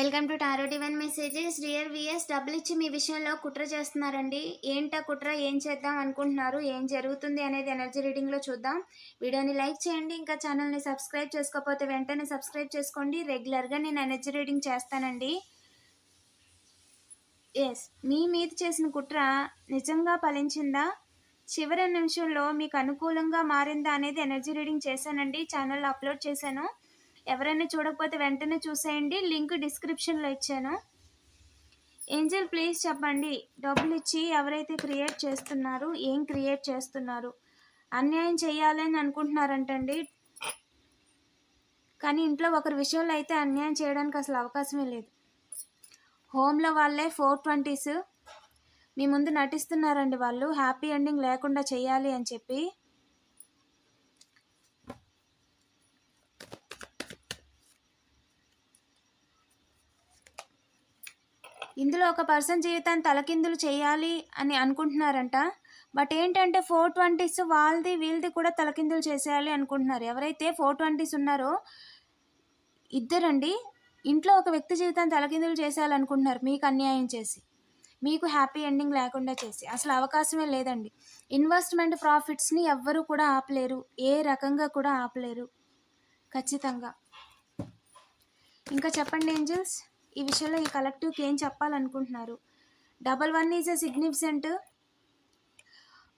Welcome to tarot one messages. Dear VS డబ్బులు ఇచ్చి మీ విషయంలో కుట్ర చేస్తున్నారండి. ఏంటా కుట్ర? ఏం చేద్దాం అనుకుంటున్నారు? ఏం జరుగుతుంది అనేది ఎనర్జీ రీడింగ్లో చూద్దాం. వీడియోని లైక్ చేయండి ఇంకా ఛానల్ని సబ్స్క్రైబ్ చేసుకోకపోతే వెంటనే సబ్స్క్రైబ్ చేసుకోండి. రెగ్యులర్గా నేను ఎనర్జీ రీడింగ్ చేస్తానండి. ఎస్ మీ మీద చేసిన కుట్ర నిజంగా ఫలించిందా? చివరి నిమిషంలో మీకు అనుకూలంగా మారిందా అనేది ఎనర్జీ రీడింగ్ చేశానండి. ఛానల్లో అప్లోడ్ చేశాను. ఎవరైనా చూడకపోతే వెంటనే చూసేయండి. లింక్ డిస్క్రిప్షన్లో ఇచ్చాను. ఏంజల్ ప్లీజ్ చెప్పండి. డబ్బులు ఇచ్చి ఎవరైతే క్రియేట్ చేస్తున్నారు ఏం క్రియేట్ చేస్తున్నారు? అన్యాయం చేయాలని అనుకుంటున్నారంటండి. కానీ ఇంట్లో ఒకరి విషయంలో అయితే అన్యాయం చేయడానికి అసలు అవకాశమే లేదు. హోమ్లో వాళ్ళే ఫోర్ ట్వంటీస్ మీ ముందు నటిస్తున్నారండి వాళ్ళు. హ్యాపీ ఎండింగ్ లేకుండా చేయాలి అని చెప్పి ఇందులో ఒక పర్సన్ జీవితాన్ని తలకిందులు చేయాలి అని అనుకుంటున్నారంట. బట్ ఏంటంటే ఫోర్ ట్వంటీస్ వాళ్ళది వీళ్ళది కూడా తలకిందులు చేసేయాలి అనుకుంటున్నారు. ఎవరైతే ఫోర్ ట్వంటీస్ ఉన్నారో ఇద్దరండి ఇంట్లో ఒక వ్యక్తి జీవితాన్ని తలకిందులు చేసేయాలనుకుంటున్నారు మీకు అన్యాయం చేసి మీకు హ్యాపీ ఎండింగ్ లేకుండా చేసి. అసలు అవకాశమే లేదండి. ఇన్వెస్ట్మెంట్ ప్రాఫిట్స్ని ఎవ్వరూ కూడా ఆపలేరు. ఏ రకంగా కూడా ఆపలేరు. ఖచ్చితంగా. ఇంకా చెప్పండి ఏంజల్స్? ఈ విషయంలో ఈ కలెక్టివ్కి ఏం చెప్పాలనుకుంటున్నారు? Double one is a significant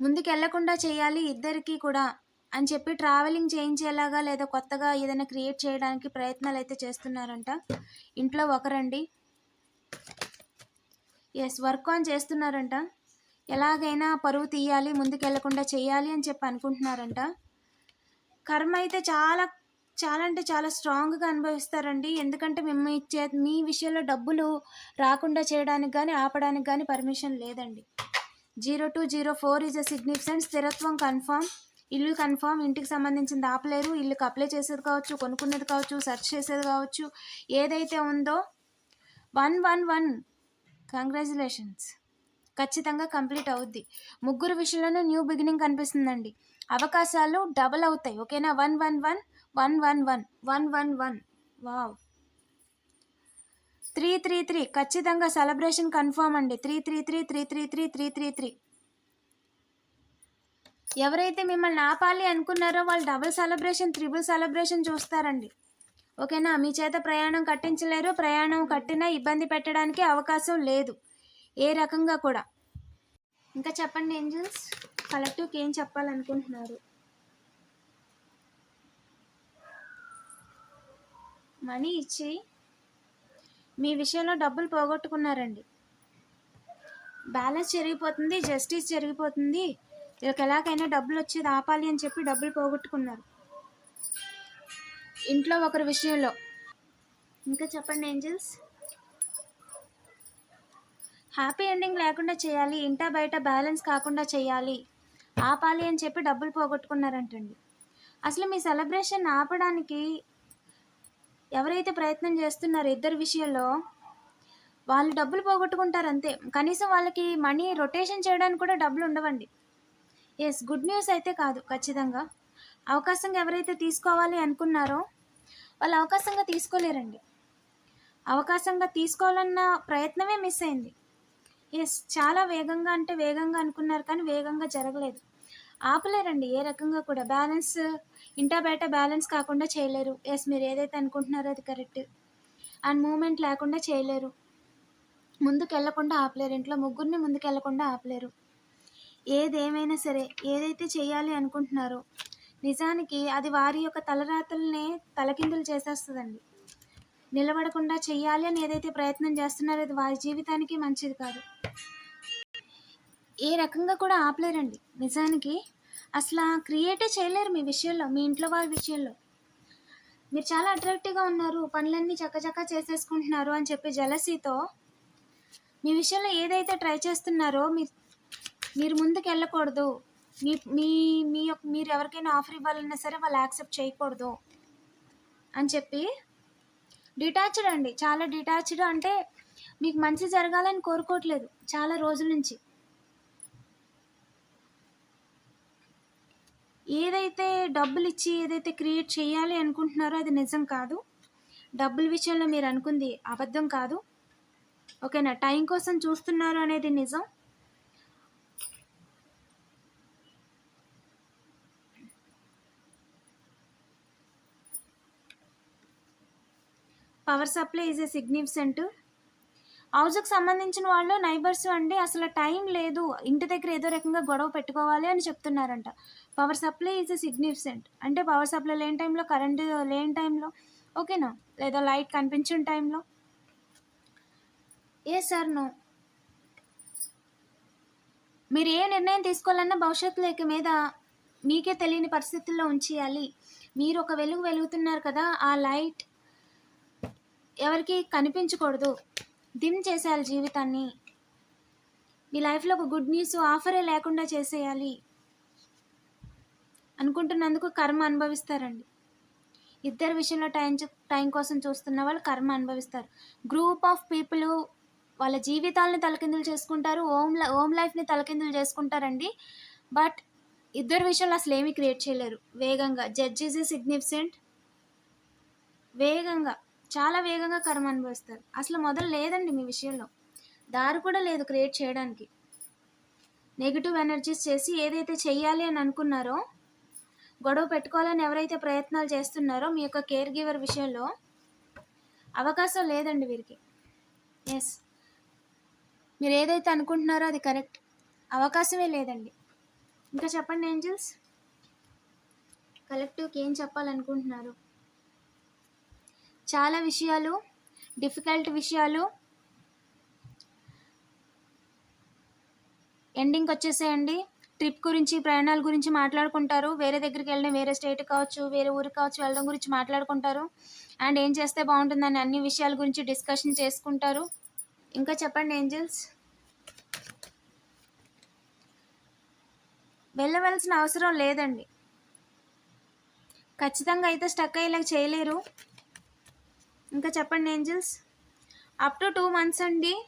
ముందుకు వెళ్ళకుండా చేయాలి ఇద్దరికి కూడా అని చెప్పి ట్రావెలింగ్ చేయించేలాగా లేదా కొత్తగా ఏదైనా క్రియేట్ చేయడానికి ప్రయత్నాలు అయితే చేస్తున్నారంట. ఇంట్లో ఒకరండి. ఎస్ వర్క్ ఆన్ చేస్తున్నారంట. ఎలాగైనా పరువు తీయాలి ముందుకు వెళ్ళకుండా చేయాలి అని చెప్పి అనుకుంటున్నారంట. కర్మ అయితే చాలా చాలా అంటే చాలా స్ట్రాంగ్గా అనుభవిస్తారండి. ఎందుకంటే మేము ఇచ్చే మీ విషయంలో డబ్బులు రాకుండా చేయడానికి కానీ ఆపడానికి కానీ పర్మిషన్ లేదండి. Zero two zero four is a significant స్థిరత్వం కన్ఫామ్. ఇల్లు కన్ఫామ్. ఇంటికి సంబంధించింది ఆపలేరు. ఇల్లుకి అప్లై చేసేది కావచ్చు కొనుక్కునేది కావచ్చు సెర్చ్ చేసేది కావచ్చు. ఏదైతే ఉందో వన్ వన్ వన్. కంగ్రాచులేషన్స్. ఖచ్చితంగా కంప్లీట్ అవుద్ది. ముగ్గురు విషయంలోనూ న్యూ బిగినింగ్ కనిపిస్తుందండి. అవకాశాలు డబల్ అవుతాయి. ఓకేనా? One one one. One one one one one one. Wow. Three three three. ఖచ్చితంగా సెలబ్రేషన్ కన్ఫర్మ్ అండి. Three three three three three three three three three. ఎవరైతే మిమ్మల్ని ఆపాలి అనుకున్నారో వాళ్ళు డబుల్ సెలబ్రేషన్ త్రిబుల్ సెలబ్రేషన్ చూస్తారండి. ఓకేనా? మీ చేత ప్రయాణం కట్టించలేరు. ప్రయాణం కట్టినా ఇబ్బంది పెట్టడానికి అవకాశం లేదు. ఏ రకంగా కూడా. ఇంకా చెప్పండి ఏంజల్స్? కలెక్టివ్కి ఏం చెప్పాలనుకుంటున్నారు? మనీ ఇచ్చి మీ విషయంలో డబ్బులు పోగొట్టుకున్నారండి. బ్యాలెన్స్ జరిగిపోతుంది జస్టిస్ జరిగిపోతుంది. వీళ్ళకి ఎలాగైనా డబ్బులు వచ్చేది ఆపాలి అని చెప్పి డబ్బులు పోగొట్టుకున్నారు. ఇంట్లో ఒకరి విషయంలో. ఇంకా చెప్పండి ఏంజల్స్? హ్యాపీ ఎండింగ్ లేకుండా చేయాలి ఇంటా బయట బ్యాలెన్స్ కాకుండా చేయాలి ఆపాలి అని చెప్పి డబ్బులు పోగొట్టుకున్నారంటండి. అసలు మీ సెలబ్రేషన్ ఆపడానికి ఎవరైతే ప్రయత్నం చేస్తున్నారో ఇద్దరు విషయంలో వాళ్ళు డబ్బులు పోగొట్టుకుంటారు అంతే కనీసం వాళ్ళకి మనీ రొటేషన్ చేయడానికి కూడా డబ్బులు ఉండవండి. ఎస్ గుడ్ న్యూస్ అయితే కాదు ఖచ్చితంగా. అవకాశంగా ఎవరైతే తీసుకోవాలి అనుకున్నారో వాళ్ళు అవకాశంగా తీసుకోలేరండి. అవకాశంగా తీసుకోవాలన్న ప్రయత్నమే మిస్ అయింది. ఎస్ చాలా వేగంగా అంటే వేగంగా అనుకున్నారు కానీ వేగంగా జరగలేదు. ఆపలేరండి ఏ రకంగా కూడా. బ్యాలెన్స్ ఇంటా బయట బ్యాలెన్స్ కాకుండా చేయలేరు. ఎస్ మీరు ఏదైతే అనుకుంటున్నారో అది కరెక్ట్. అండ్ మూమెంట్ లేకుండా చేయలేరు. ముందుకు వెళ్ళకుండా ఆపలేరు. ఇంట్లో ముగ్గురిని ముందుకు వెళ్ళకుండా ఆపలేరు. ఏదేమైనా సరే ఏదైతే చేయాలి అనుకుంటున్నారో నిజానికి అది వారి యొక్క తలరాతల్నే తలకిందులు చేసేస్తుందండి. నిలబడకుండా చెయ్యాలి అని ఏదైతే ప్రయత్నం చేస్తున్నారో అది వారి జీవితానికి మంచిది కాదు. ఏ రకంగా కూడా ఆపలేరండి. నిజానికి అసలు క్రియేటే చేయలేరు మీ విషయంలో మీ ఇంట్లో వారి విషయంలో. మీరు చాలా అట్రాక్టివ్గా ఉన్నారు పనులన్నీ చక్కచక్క చేసేసుకుంటున్నారు అని చెప్పి జలసీతో మీ విషయంలో ఏదైతే ట్రై చేస్తున్నారో మీరు మీరు ముందుకు వెళ్ళకూడదు. మీ మీ మీ యొక్క మీరు ఎవరికైనా ఆఫర్ ఇవ్వాలన్నా సరే వాళ్ళు యాక్సెప్ట్ చేయకూడదు అని చెప్పి డిటాచ్డ్ అండి. చాలా డిటాచ్డ్ అంటే మీకు మంచి జరగాలని కోరుకోవట్లేదు. చాలా రోజుల నుంచి. ఏదైతే డబ్బులు ఇచ్చి ఏదైతే క్రియేట్ చేయాలి అనుకుంటున్నారో అది నిజం కాదు. డబ్బుల విషయంలో మీరు అనుకుంది అబద్ధం కాదు. ఓకేనా? టైం కోసం చూస్తున్నారు అనేది నిజం. Power supply is a significant హౌస్కి సంబంధించిన వాళ్ళు నైబర్స్ అండి అసలు టైం లేదు. ఇంటి దగ్గర ఏదో రకంగా గొడవ పెట్టుకోవాలి అని చెప్తున్నారంట. Power supply is significant significant. అంటే పవర్ సప్లై లేని టైంలో కరెంటు లేని టైంలో ఓకేనా? లేదా లైట్ కనిపించిన టైంలో? ఏ సార్ నో. మీరు ఏ నిర్ణయం తీసుకోవాలన్నా భవిష్యత్తు లేక మీద మీకే తెలియని పరిస్థితుల్లో ఉంచేయాలి. మీరు ఒక వెలుగు వెలుగుతున్నారు కదా ఆ లైట్ ఎవరికి కనిపించకూడదు. దిమ్ చేసేయాలి జీవితాన్ని. మీ లైఫ్లో ఒక గుడ్ న్యూస్ ఆఫరే లేకుండా చేసేయాలి అనుకుంటున్నందుకు కర్మ అనుభవిస్తారండి. ఇద్దరు విషయంలో టైం టైం కోసం చూస్తున్న వాళ్ళు కర్మ అనుభవిస్తారు. గ్రూప్ ఆఫ్ పీపుల్ వాళ్ళ జీవితాలను తలకిందులు చేసుకుంటారు ఓమ్ లై ఓమ్ లైఫ్ని తలకిందులు చేసుకుంటారండి. బట్ ఇద్దరు విషయంలో అసలు ఏమీ క్రియేట్ చేయలేరు. వేగంగా. Judge is significant. వేగంగా. చాలా వేగంగా కర్మ అనుభవిస్తారు. అసలు మొదలు లేదండి మీ విషయంలో. దారి కూడా లేదు క్రియేట్ చేయడానికి. నెగిటివ్ ఎనర్జీస్ చేసి ఏదైతే చెయ్యాలి అని అనుకున్నారో గొడవ పెట్టుకోవాలని ఎవరైతే ప్రయత్నాలు చేస్తున్నారో మీ యొక్క కేర్ గివర్ విషయంలో అవకాశం లేదండి వీరికి. ఎస్ మీరు ఏదైతే అనుకుంటున్నారో అది కరెక్ట్ అవకాశమే లేదండి. ఇంకా చెప్పండి ఏంజల్స్ కలెక్టివ్కి ఏం చెప్పాలనుకుంటున్నారు? చాలా విషయాలు డిఫికల్ట్ విషయాలు. ఎండింగ్కి వచ్చేసేయండి. ట్రిప్ గురించి ప్రయాణాల గురించి మాట్లాడుకుంటారు. వేరే దగ్గరికి వెళ్ళడం వేరే స్టేట్ కావచ్చు వేరే ఊరికి కావచ్చు వెళ్ళడం గురించి మాట్లాడుకుంటారు. అండ్ ఏం చేస్తే బాగుంటుందని అన్ని విషయాల గురించి డిస్కషన్ చేసుకుంటారు. ఇంకా చెప్పండి ఏంజల్స్ వెళ్ళవలసిన అవసరం లేదండి. ఖచ్చితంగా అయితే స్టక్ అయ్యేలా చేయలేరు. ఇంకా చెప్పండి angels? Up to two months అండి.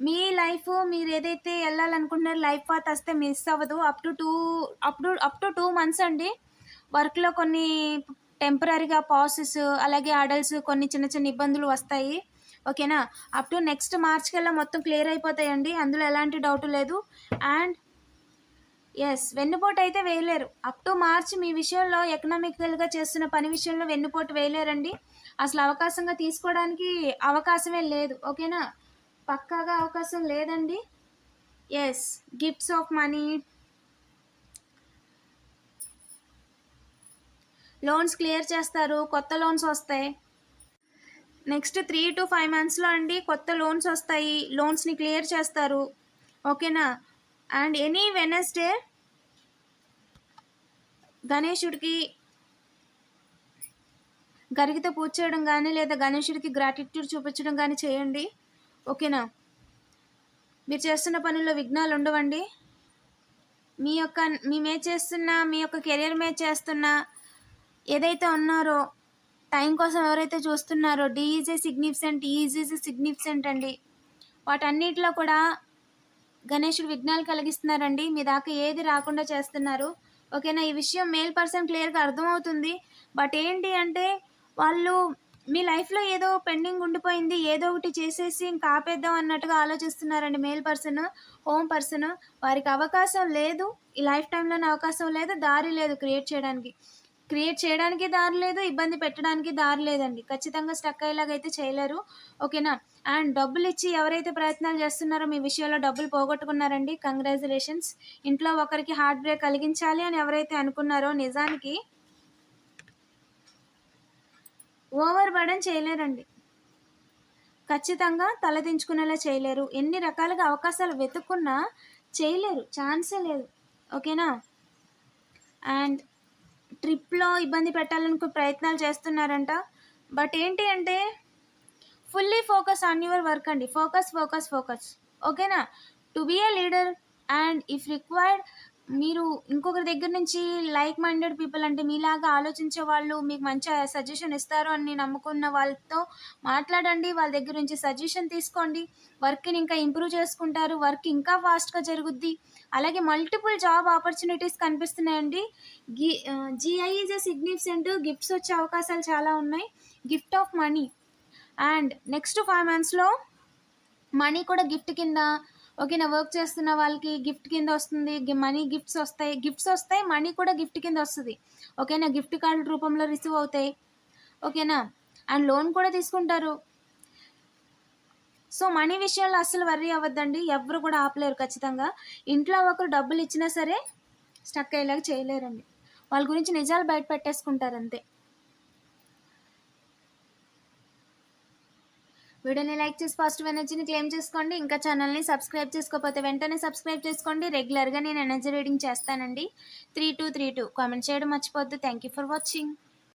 మీ లైఫ్ మీరు ఏదైతే వెళ్ళాలనుకుంటున్నారో లైఫ్ పాత్ వస్తే మిస్ అవ్వదు. Up to two up to up to two months అండి. వర్క్లో కొన్ని టెంపరీగా పాసెస్ అలాగే ఆడల్స్ కొన్ని చిన్న చిన్న ఇబ్బందులు వస్తాయి. ఓకేనా అప్ టు నెక్స్ట్ మార్చ్ కల్లా మొత్తం క్లియర్ అయిపోతాయండి. అందులో ఎలాంటి డౌట్ లేదు. అండ్ ఎస్ వెన్నుపోటు అయితే వేయలేరు. అప్ టు మార్చ్ మీ విషయంలో ఎకనామికల్గా చేస్తున్న పని విషయంలో వెన్నుపోటు వేయలేరండి. అసలు అవకాశంగా తీసుకోవడానికి అవకాశమే లేదు. ఓకేనా పక్కాగా అవకాశం లేదండి. Yes gifts of money loans clear చేస్తారు. కొత్త లోన్స్ వస్తాయి. నెక్స్ట్ త్రీ టు ఫైవ్ మంత్స్లో అండి కొత్త లోన్స్ వస్తాయి. లోన్స్ని క్లియర్ చేస్తారు. ఓకేనా అండ్ ఎనీ వెనస్డే గణేశుడికి గరిగితో పూజ చేయడం కానీ లేదా గణేశుడికి గ్రాటిట్యూడ్ చూపించడం కానీ చేయండి. ఓకేనా? మీరు చేస్తున్న పనుల్లో విఘ్నాలు ఉండవండి. మీ యొక్క మీ మే చేస్తున్న మీ యొక్క కెరీర్ మీద చేస్తున్న ఏదైతే ఉన్నారో టైం కోసం ఎవరైతే చూస్తున్నారో డీఈజీ సిగ్నిఫిసెంట్ ఈజీజీ సిగ్నిఫిసెంట్ అండి. వాటన్నిటిలో కూడా గణేషుడు విఘ్నాలు కలిగిస్తున్నారండి. మీ దాకా ఏది రాకుండా చేస్తున్నారు. ఓకేనా? ఈ విషయం మేల్ పర్సన్ క్లియర్గా అర్థమవుతుంది. బట్ ఏంటి అంటే వాళ్ళు మీ లైఫ్లో ఏదో పెండింగ్ ఉండిపోయింది. ఏదో ఒకటి చేసేసి ఇంకా ఆపేద్దాం అన్నట్టుగా ఆలోచిస్తున్నారండి మేల్ పర్సన్ హోమ్ పర్సన్. వారికి అవకాశం లేదు. ఈ లైఫ్ టైంలోనే అవకాశం లేదు. దారి లేదు క్రియేట్ చేయడానికి. క్రియేట్ చేయడానికి దారి లేదు ఇబ్బంది పెట్టడానికి దారి లేదండి. ఖచ్చితంగా స్టక్ అయ్యేలాగైతే చేయలేరు. ఓకేనా? అండ్ డబ్బులు ఇచ్చి ఎవరైతే ప్రయత్నాలు చేస్తున్నారో మీ విషయంలో డబ్బులు పోగొట్టుకున్నారండి. కంగ్రాచులేషన్స్. ఇంట్లో ఒకరికి హార్ట్ బ్రేక్ కలిగించాలి అని ఎవరైతే అనుకున్నారో నిజానికి ఓవర్ బర్డన్ చేయలేరండి. ఖచ్చితంగా తలదించుకునేలా చేయలేరు. ఎన్ని రకాలుగా అవకాశాలు వెతుక్కున్నా చేయలేరు. ఛాన్సే లేదు. ఓకేనా? అండ్ ట్రిప్లో ఇబ్బంది పెట్టాలనుకో ప్రయత్నాలు చేస్తున్నారంట. బట్ ఏంటి అంటే fully focus on your work అండి. Focus focus focus. ఓకేనా? To be a leader and if required మీరు ఇంకొకరి దగ్గర నుంచి లైక్ మైండెడ్ పీపుల్ అంటే మీలాగా ఆలోచించే వాళ్ళు మీకు మంచి సజెషన్ ఇస్తారు అని నమ్ముకున్న వాళ్ళతో మాట్లాడండి. వాళ్ళ దగ్గర నుంచి సజెషన్ తీసుకోండి. వర్క్ని ఇంకా ఇంప్రూవ్ చేసుకుంటారు. వర్క్ ఇంకా ఫాస్ట్గా జరుగుద్ది. అలాగే మల్టిపుల్ జాబ్ ఆపర్చునిటీస్ కనిపిస్తున్నాయండి. గి GI is a significant gifts వచ్చే అవకాశాలు చాలా ఉన్నాయి. Gift of money and next five మంత్స్లో మనీ కూడా గిఫ్ట్ కింద ఓకేనా వర్క్ చేస్తున్న వాళ్ళకి గిఫ్ట్ కింద వస్తుంది మనీ గిఫ్ట్స్ వస్తాయి గిఫ్ట్స్ వస్తాయి మనీ కూడా గిఫ్ట్ కింద వస్తుంది. ఓకేనా? గిఫ్ట్ కార్డు రూపంలో రిసీవ్ అవుతాయి. ఓకేనా? అండ్ లోన్ కూడా తీసుకుంటారు. సో మనీ విషయంలో అస్సలు వర్రీ అవ్వద్దండి. ఎవరు కూడా ఆపలేరు ఖచ్చితంగా. ఇంట్లో ఒకరు డబ్బులు ఇచ్చినా సరే స్టక్ అయ్యేలాగా చేయలేరండి. వాళ్ళ గురించి నిజాలు బయట పెట్టేసుకుంటారు అంతే. వీడియోని లైక్ చేసి పాజిటివ్ ఎనర్జీని క్లెయిమ్ చేసుకోండి. ఇంకా ఛానల్ని సబ్స్క్రైబ్ చేసుకోకపోతే వెంటనే సబ్స్క్రైబ్ చేసుకోండి. రెగ్యులర్గా నేను ఎనర్జీ రీడింగ్ చేస్తానండి. Three two three two. Comment చేయడం మర్చిపోద్దు థ్యాంక్ యూ ఫర్ వాచింగ్.